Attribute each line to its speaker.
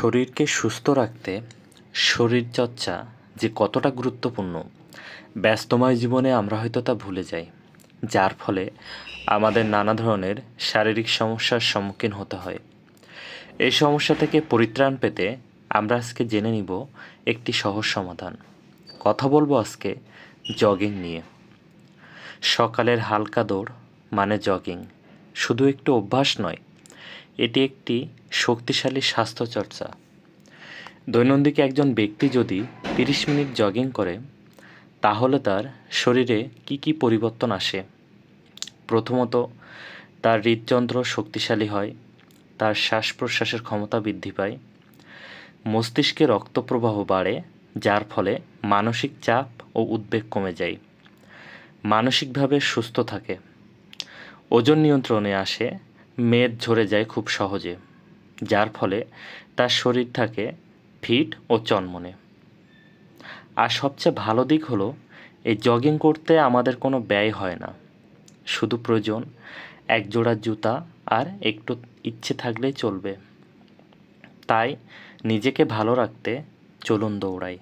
Speaker 1: শরীরকে সুস্থ রাখতে শরীরচর্চা যে কতটা গুরুত্বপূর্ণ, ব্যস্তময় জীবনে আমরা হয়তো তা ভুলে যাই, যার ফলে আমাদের নানা ধরনের শারীরিক সমস্যার সম্মুখীন হতে হয়। এই সমস্যা থেকে পরিত্রাণ পেতে আমরা আজকে জেনে নিব একটি সহজ সমাধান। কথা বলব আজকে জগিং নিয়ে। সকালের হালকা দৌড় মানে জগিং শুধু একটু অভ্যাস নয় এটি একটি শক্তিশালী স্বাস্থ্যচর্চা দৈনন্দিন একজন ব্যক্তি যদি তিরিশ মিনিট জগিং করে, তাহলে তার শরীরে কি কি পরিবর্তন আসে? প্রথমত, তার হৃদযন্ত্র শক্তিশালী হয়, তার শ্বাস প্রশ্বাসের ক্ষমতা বৃদ্ধি পায়, মস্তিষ্কে রক্তপ্রবাহ বাড়ে, যার ফলে মানসিক চাপ ও উদ্বেগ কমে যায়, মানসিকভাবে সুস্থ থাকে, ওজন নিয়ন্ত্রণে আসে মেদ ঝরে যায় খুব সহজে, যার ফলে তার শরীর থাকে ফিট ও চনমনে। আর সবচেয়ে ভালো দিক হলো, এই জগিং করতে আমাদের কোনো ব্যয় হয় না। শুধু প্রয়োজন এক জোড়া জুতা আর একটু ইচ্ছে থাকলেই চলবে। তাই নিজেকে ভালো রাখতে চলুন দৌড়াই।